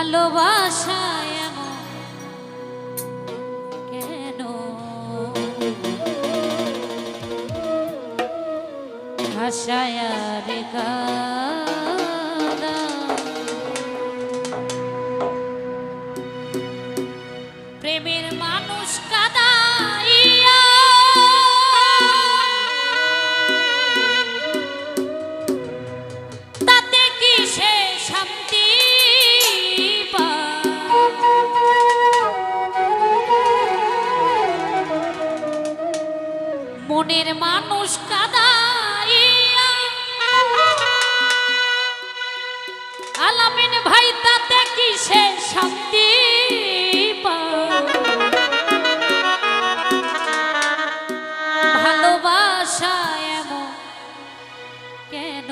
ভালোবাসা এমন কেন? ভাষায় রে মনের মানুষ কাদাইয়া আলামিন ভাই তাতে কি সে শান্তি? ভালোবাসা এমন কেন